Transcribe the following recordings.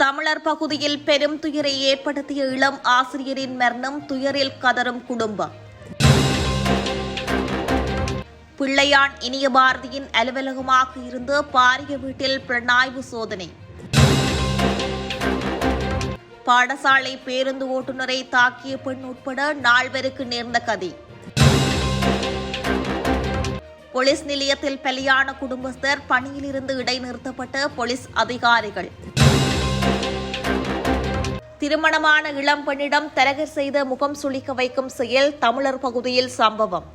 தமிழர் பகுதியில் பெரும் துயரை ஏற்படுத்திய இளம் ஆசிரியரின் மரணம் துயரில் கதறும் குடும்பம். பிள்ளையான் இனிய பாரதியின் அலுவலகமாக இருந்து பாரிய வீட்டில் பிரணாய்வு சோதனை. பாடசாலை பேருந்து ஓட்டுநரை தாக்கிய பெண் உட்பட நால்வருக்கு நேர்ந்த கதை. போலீஸ் நிலையத்தில் பலியான குடும்பஸ்தர் பணியிலிருந்து இடைநிறுத்தப்பட்ட போலீஸ் அதிகாரிகள். திருமணமான இளம் பெண்ணிடம் தரகர் செய்த முகம் சுளிக்க வைக்கும் செயல் தமிழர் பகுதியில் சம்பவம்.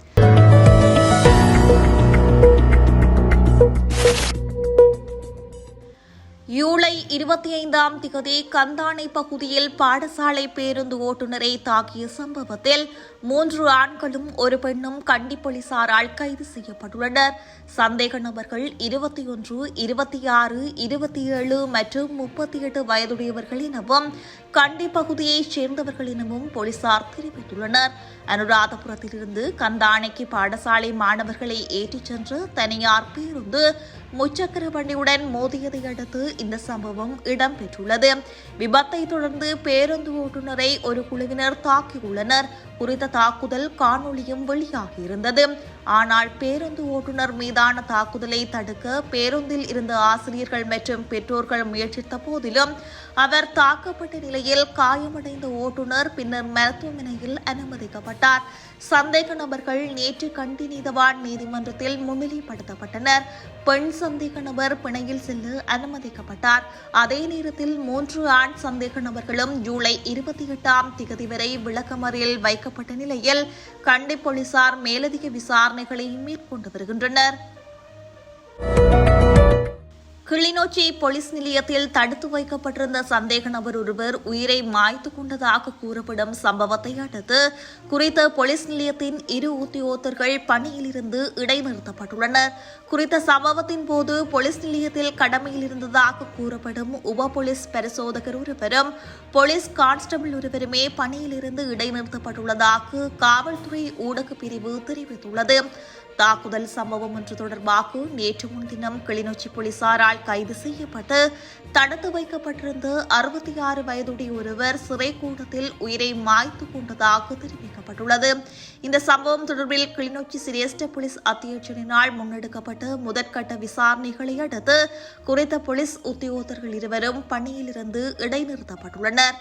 ஜூலை இருபத்தி ஐந்தாம் திகதி கந்தானை பகுதியில் பாடசாலை பேருந்து ஓட்டுநரை தாக்கிய சம்பவத்தில் மூன்று ஆண்களும் ஒரு பெண்ணும் கண்டி போலீசாரால் கைது செய்யப்பட்டுள்ளனர். சந்தேக நபர்கள் இருபத்தி ஒன்று இருபத்தி ஆறு இருபத்தி ஏழு மற்றும் முப்பத்தி எட்டு வயதுடையவர்கள் எனவும் கண்டி பகுதியைச் சேர்ந்தவர்கள் எனவும் போலீசார் தெரிவித்துள்ளனர். அனுராதபுரத்திலிருந்து கந்தானைக்கு பாடசாலை மாணவர்களை ஏற்றிச் சென்று தனியார் பேருந்து முச்சக்கர வண்டியுடன் மோதியதை அடுத்து இந்த சம்பவம் இடம்பெற்றுள்ளது. விபத்தை தொடர்ந்து பேருந்து ஓட்டுநரை ஒரு குழுவினர் தாக்கியுள்ளனர். குறித்த தாக்குதல் காணொளியும் வெளியாகியிருந்தது ஆனால் பேருந்து ஓட்டுநர் மீதான தாக்குதலை தடுக்க பேருந்தில் இருந்த ஆசிரியர்கள் மற்றும் பெற்றோர்கள் முயற்சித்த போதிலும் அவர் தாக்கப்பட்ட நிலையில் காயமடைந்த ஓட்டுநர் பின்னர் மருத்துவமனையில் அனுமதிக்கப்பட்டார். சந்தேக நபர்கள் நேற்று கண்டி நீதவான் நீதிமன்றத்தில் முன்னிலைப்படுத்தப்பட்டனர். பெண் சந்தேக நபர் பிணையில் செல்ல அனுமதிக்கப்பட்டார். அதே நேரத்தில் மூன்று ஆண் சந்தேக நபர்களும் ஜூலை இருபத்தி எட்டாம் திகதி வரை விளக்கமறியல் வைக்கப்பட்ட நிலையில் கண்டி போலீசார் மேலதிக விசாரணைகளை மேற்கொண்டு வருகின்றனர். கிளிநொச்சி போலீஸ் நிலையத்தில் தடுத்து வைக்கப்பட்டிருந்த சந்தேக நபர் ஒருவர் உயிரை மாய்த்து கொண்டதாக கூறப்படும் சம்பவத்தை அடுத்து குறித்த போலீஸ் நிலையத்தின் இரு உத்தியோகத்தர்கள் பணியிலிருந்து இடைநிறுத்தப்பட்டுள்ளனர். குறித்த சம்பவத்தின் போது போலீஸ் நிலையத்தில் கடமையில் இருந்ததாக கூறப்படும் உப போலீஸ் பரிசோதகர் ஒருவரும் போலீஸ் கான்ஸ்டபிள் ஒருவருமே பணியிலிருந்து இடைநிறுத்தப்பட்டுள்ளதாக காவல்துறை ஊடகப் பிரிவு தெரிவித்துள்ளது. தாக்குதல் சம்பவம் ஒன்று தொடர்பாக நேற்று முன்தினம் கிளிநொச்சி போலீசாரால் கைது செய்யப்பட்டு தடுத்து வைக்கப்பட்டிருந்த அறுபத்தி ஆறு வயதுடைய ஒருவர் சிறை கூட்டத்தில் உயிரை மாய்த்து கொண்டதாக தெரிவிக்கப்பட்டுள்ளது. இந்த சம்பவம் தொடர்பில் கிளிநொச்சி சிரேஷ்ட போலீஸ் அத்தியட்சரினால் முன்னெடுக்கப்பட்ட முதற்கட்ட விசாரணைகளை அடுத்து குறித்த போலீஸ் உத்தியோகத்தர்கள் இருவரும் பணியிலிருந்து இடைநிறுத்தப்பட்டுள்ளனர்.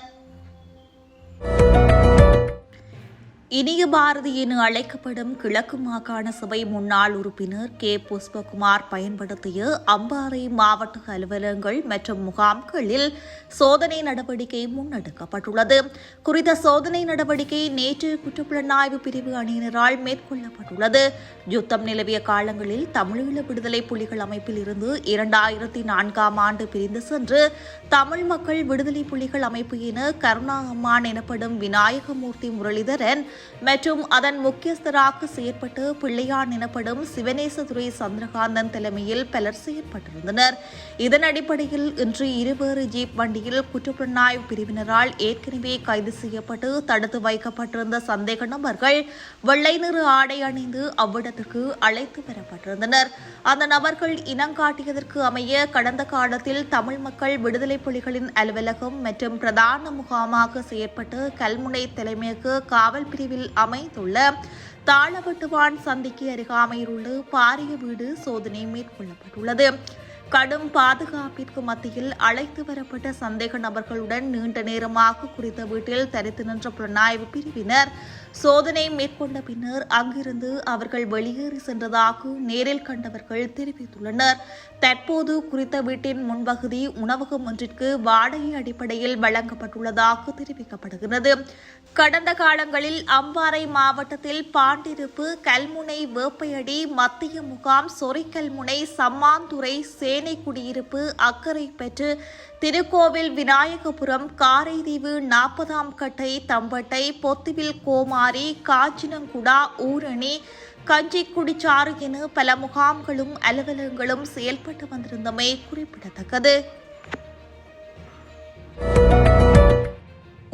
இனிய பாரதி என அழைக்கப்படும் கிழக்கு மாகாண சபை முன்னாள் உறுப்பினர் கே. புஷ்பகுமார் பயன்படுத்திய அம்பாறை மாவட்ட அலுவலகங்கள் மற்றும் முகாம்களில் சோதனை நடவடிக்கை முன்னெடுக்கப்பட்டுள்ளது. குறித்த சோதனை நடவடிக்கை நேற்று குற்றப்புலனாய்வு பிரிவு அணியினரால் மேற்கொள்ளப்பட்டுள்ளது. யுத்தம் நிலவிய காலங்களில் தமிழீழ விடுதலை புலிகள் அமைப்பில் இருந்து இரண்டாயிரத்தி நான்காம் ஆண்டு பிரிந்து சென்று தமிழ் மக்கள் விடுதலை புலிகள் அமைப்பு என கருணா அம்மான் எனப்படும் விநாயகமூர்த்தி முரளிதரன் மற்றும் அதன் முக்கியஸ்தராக செயற்பட்டு பிள்ளையான் எனப்படும் சிவனேசதுரை சந்திரகாந்தன் தலைமையில் பலர் செயற்பட்டிருந்தனர். இதன் அடிப்படையில் இன்று இருவேறு ஜீப் வண்டியில் குற்றப்புலனாய்வு பிரிவினரால் ஏற்கனவே கைது செய்யப்பட்டு தடுத்து வைக்கப்பட்டிருந்த சந்தேக நபர்கள் வெள்ளை நிற ஆடை அணிந்து அவ்விடத்துக்கு அழைத்து வரப்பட்டிருந்தனர். அந்த நபர்கள் இனங்காட்டியதற்கு அமைய கடந்த காலத்தில் தமிழ் மக்கள் விடுதலை புலிகளின் அலுவலகம் மற்றும் பிரதான முகாமாக செயற்பட்டு கல்முனை தலைமையக காவல் பிரிவு பிரிவில் அமைந்துள்ள தாளவட்டுவான் சந்திக்கு அருகாமையில் உள்ள பாரிய வீடு சோதனை மேற்கொள்ளப்பட்டுள்ளது. கடும் பாதுகாப்பிற்கு மத்தியில் அழைத்து வரப்பட்ட சந்தேக நபர்களுடன் நீண்ட நேரமாக குறித்த வீட்டில் தரித்து நின்ற புலனாய்வு பிரிவினர் சோதனை மேற்கொண்ட பின்னர் அங்கிருந்து அவர்கள் வெளியேறி சென்றதாக நேரில் கண்டவர்கள் தெரிவித்துள்ளனர். தற்போது குறித்த வீட்டின் முன்பகுதி உணவகம் ஒன்றிற்கு வாடகை அடிப்படையில் வழங்கப்பட்டுள்ளதாக தெரிவிக்கப்படுகிறது. கடந்த காலங்களில் அம்பாறை மாவட்டத்தில் பாண்டிருப்பு கல்முனை வேப்பையடி மத்திய முகாம் சொரிக்கல்முனை சம்மாந்துறை சேனை குடியிருப்பு அக்கறை பெற்று திருக்கோவில் விநாயகபுரம் காரைதீவு நாற்பதாம் கட்டை தம்பட்டை பொத்துவில் கோமா கோமாரி காஞ்சினங்குடா ஊரணி கஞ்சிக்குடிச்சாறு என பல முகாம்களும் அலுவலகங்களும் செயல்பட்டு வந்திருந்தமை குறிப்பிடத்தக்கது.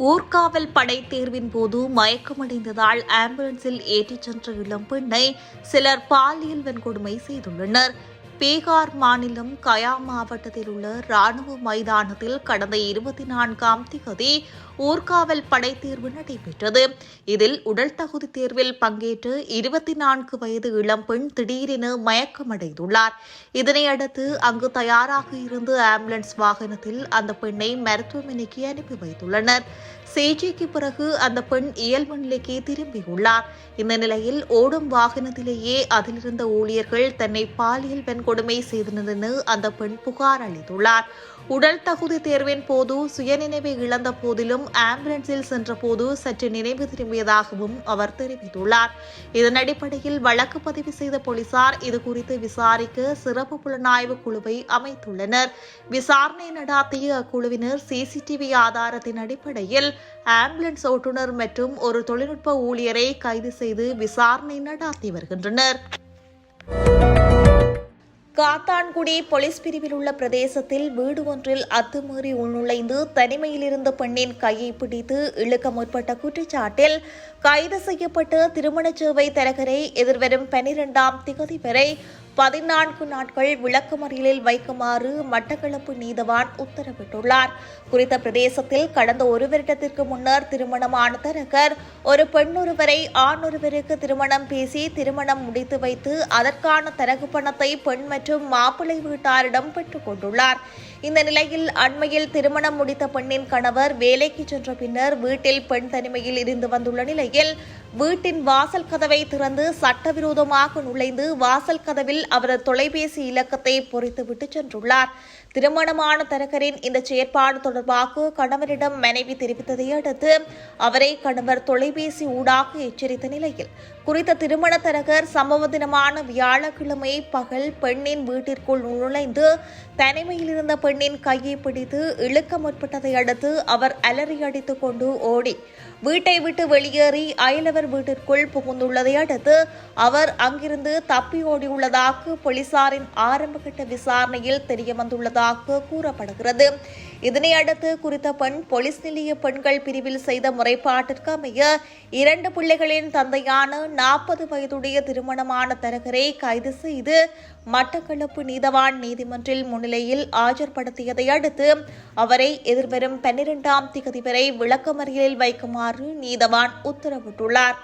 ஊர்காவல் படை தேர்வின் போது மயக்கமடைந்ததால் ஆம்புலன்ஸில் ஏற்றிச் சென்ற இளம் பெண்ணை சிலர் பாலியல் வன்கொடுமை செய்துள்ளனர். பீகார் மாநிலம் கயா மாவட்டத்தில் உள்ள ராணுவ மைதானத்தில் கடந்த இருபத்தி நான்காம் திகதி ஊர்காவல் படை தேர்வு நடைபெற்றது. இதில் உடல் தகுதி தேர்வில் பங்கேற்று இருபத்தி நான்கு வயது இளம்பெண் திடீரென மயக்கமடைந்துள்ளார். இதனையடுத்து அங்கு தயாராக இருந்த ஆம்புலன்ஸ் வாகனத்தில் அந்த பெண்ணை மருத்துவமனைக்கு அனுப்பி வைத்துள்ளனர். சிகிச்சைக்கு பிறகு அந்த பெண் இயல்பு நிலைக்கு திரும்பியுள்ளார். இந்த நிலையில் ஓடும் வாகனத்திலேயே அதிலிருந்த ஊழியர்கள் தன்னை பாலியல் பெண் கொடுமை செய்திருந்தன அந்த பெண் புகார் அளித்துள்ளார். உடல் தகுதி தேர்வின் போது சுயநினைவை இழந்த போதிலும் ஆம்புலன்ஸில் சென்றபோது சற்று நினைவு திரும்பியதாகவும் அவர் தெரிவித்துள்ளார். இதன் அடிப்படையில் வழக்கு பதிவு செய்த போலீசார் இதுகுறித்து விசாரிக்க சிறப்பு புலனாய்வு குழுவை அமைத்துள்ளனர். விசாரணை நடாத்திய அக்குழுவினர் சிசிடிவி ஆதாரத்தின் அடிப்படையில் ஆம்புலன்ஸ் ஓட்டுநர் மற்றும் ஒரு தொழில்நுட்ப ஊழியரை கைது செய்து விசாரணை நடாத்தி வருகின்றனர். காத்தான்குடி போலீஸ் பிரிவில் உள்ள பிரதேசத்தில் வீடு ஒன்றில் அத்துமீறி உள்நுழைந்து தனிமையில் இருந்த பெண்ணின் கையை பிடித்து இழுக்க முற்பட்ட குற்றச்சாட்டில் கைது செய்யப்பட்ட திருமணச் சேவை தரகரை எதிர்வரும் பனிரெண்டாம் திகதி வரை பதினான்கு நாட்கள் விளக்குமறியலில் வைக்குமாறு மட்டக்களப்பு நீதவான் உத்தரவிட்டுள்ளார். குறித்த பிரதேசத்தில் கடந்த ஒரு வருடத்திற்கு முன்னர் திருமணமான தரகர் ஒரு பெண்ணொருவரை ஆணொருவருக்கு ஆண் ஒருவருக்கு திருமணம் பேசி திருமணம் முடித்து வைத்து அதற்கான தரகு பணத்தை பெண் மற்றும் மாப்பிள்ளை வீட்டாரிடம் பெற்றுக் கொண்டுள்ளார். இந்த நிலையில் அண்மையில் திருமணம் முடித்த பெண்ணின் கணவர் வேலைக்கு சென்ற பின்னர் வீட்டில் பெண் தனிமையில் இருந்து வந்துள்ள நிலையில் வீட்டின் வாசல் கதவை திறந்து சட்டவிரோதமாக நுழைந்து வாசல் கதவில் அவரது தொலைபேசி இலக்கத்தை பொறித்துவிட்டு சென்றுள்ளார். திருமணமான தரகரின் இந்த செயற்பாடு தொடர்பாக கணவரிடம் மனைவி தெரிவித்ததை அடுத்து அவரை கணவர் தொலைபேசி ஊடாக எச்சரித்த நிலையில் குறித்த திருமண தரகர் சம்பவ தினமான வியாழக்கிழமை பகல் பெண்ணின் வீட்டிற்குள் நுழைந்து தனிமையில் இருந்த பெண்ணின் கையை பிடித்து இழுக்க முற்பட்டதை அடுத்து அவர் அலறி அடித்துக் கொண்டு ஓடி வீட்டை விட்டு வெளியேறி அயலவர் வீட்டிற்குள் புகுந்துள்ளதை அடுத்து அவர் அங்கிருந்து தப்பி ஓடியுள்ளதாக போலீசாரின் ஆரம்பகட்ட விசாரணையில் தெரியவந்துள்ளதாக கூறப்படுகிறது. இதனையடுத்து குறித்த பெண் போலீஸ் நிலைய பெண்கள் பிரிவில் செய்த முறைப்பாட்டிற்கு அமைய இரண்டு பிள்ளைகளின் தந்தையான நாற்பது வயதுடைய திருமணமான தரகரை கைது செய்து மட்டக்களப்பு நீதவான் நீதிமன்றில் முன்னிலையில் ஆஜர்படுத்தியதை அடுத்து அவரை எதிர்வரும் பன்னிரெண்டாம் திகதி வரை விளக்கமறியலில் வைக்குமாறு நீதவான் உத்தரவிட்டுள்ளார்.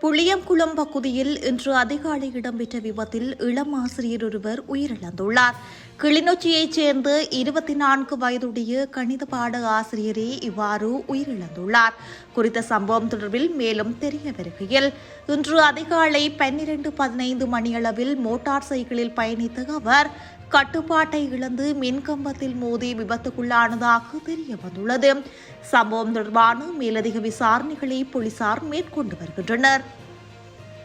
புளியங்குளம் பகுதியில் இன்று அதிகாலை இடம்பெற்ற விபத்தில் இளம் ஆசிரியர் ஒருவர் உயிரிழந்துள்ளார். கிளிநொச்சியைச் சேர்ந்த இருபத்தி நான்கு வயதுடைய கணித பாட ஆசிரியரே இவ்வாறு உயிரிழந்துள்ளார். குறித்த சம்பவம் தொடர்பில் மேலும் தெரிய வருகையில் இன்று அதிகாலை பன்னிரண்டு பதினைந்து மணியளவில் மோட்டார் சைக்கிளில் பயணித்த அவர் கட்டுப்பாட்டை இழந்து மின்கம்பத்தில் மோதி விபத்துக்குள்ளானதாக தெரிய வந்துள்ளது. சம்பவம் தொடர்பான மேலதிக விசாரணைகளை போலீசார் மேற்கொண்டு வருகின்றனர்.